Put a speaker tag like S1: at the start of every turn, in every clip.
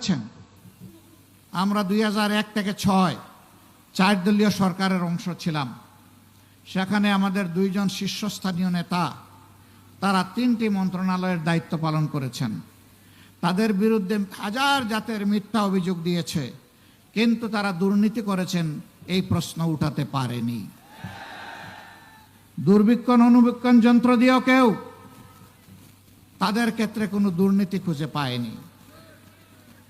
S1: আছেন আমরা দুই থেকে ছয় চার দলীয় সরকারের অংশ ছিলাম। সেখানে আমাদের দুইজন শীর্ষস্থানীয় নেতা, তারা তিনটি মন্ত্রণালয়ের দায়িত্ব পালন করেছেন। তাদের বিরুদ্ধে হাজার জাতের মিথ্যা অভিযোগ দিয়েছে, কিন্তু তারা দুর্নীতি করেছেন, এই প্রশ্ন উঠাতে পারেনি। দুর্বীক্ষণ অনুবীক্ষণ যন্ত্র দিয়েও কেউ তাদের ক্ষেত্রে কোনো দুর্নীতি খুঁজে পায়নি।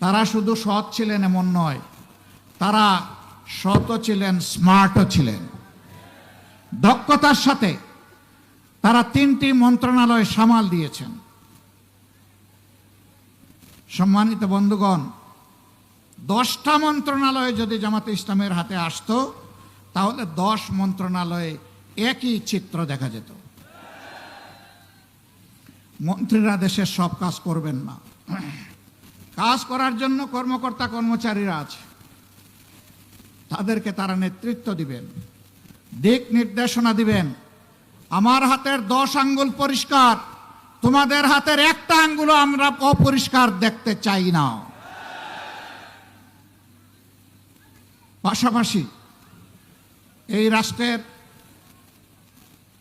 S1: তারা শুধু সৎ ছিলেন এমন নয়, তারা সৎও ছিলেন স্মার্টও ছিলেন। দক্ষতার সাথে তারা তিনটি মন্ত্রণালয় সামাল দিয়েছেন। সম্মানিত বন্ধুগণ, দশটা মন্ত্রণালয় যদি জামাতে ইসলামের হাতে আসতো, তাহলে দশ মন্ত্রণালয়ে একই চিত্র দেখা যেত। মন্ত্রীরা দেশের সব কাজ করবেন না। কাজ করার জন্য কর্মকর্তা কর্মচারীরা আছে। তাদেরকে তারা নেতৃত্ব দিবেন, দিক নির্দেশনা দিবেন। আমার হাতের দশ আঙ্গুল পরিষ্কার, তোমাদের হাতের একটা আঙ্গুলও আমরা অপরিষ্কার দেখতে চাই না। পাশাপাশি এই রাষ্ট্রের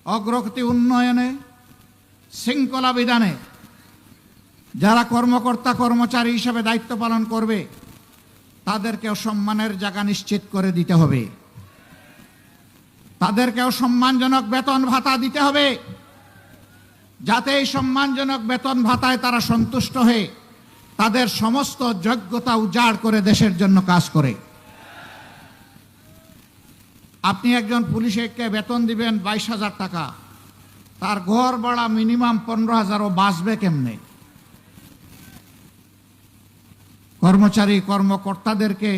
S1: অগ্রগতি উন্নয়নে, শৃঙ্খলা বিধানে যারা কর্মকর্তা, কর্মচারী হিসেবে দায়িত্ব পালন করবে, তাদেরকেও সম্মানের জায়গা নিশ্চিত করে দিতে হবে। তাদেরকেও সম্মানজনক বেতন ভাতা দিতে হবে। যাতে এই সম্মানজনক বেতন ভাতায় তারা সন্তুষ্ট হয়ে তাদের সমস্ত যোগ্যতা উজাড় করে দেশের জন্য কাজ করে। আপনি একজন পুলিশকে বেতন দিবেন বাইশ হাজার টাকা, তার ঘর ভাড়া মিনিমাম পনেরো হাজারও বাঁচবে কেমনে? কর্মচারী কর্মকর্তাদেরকে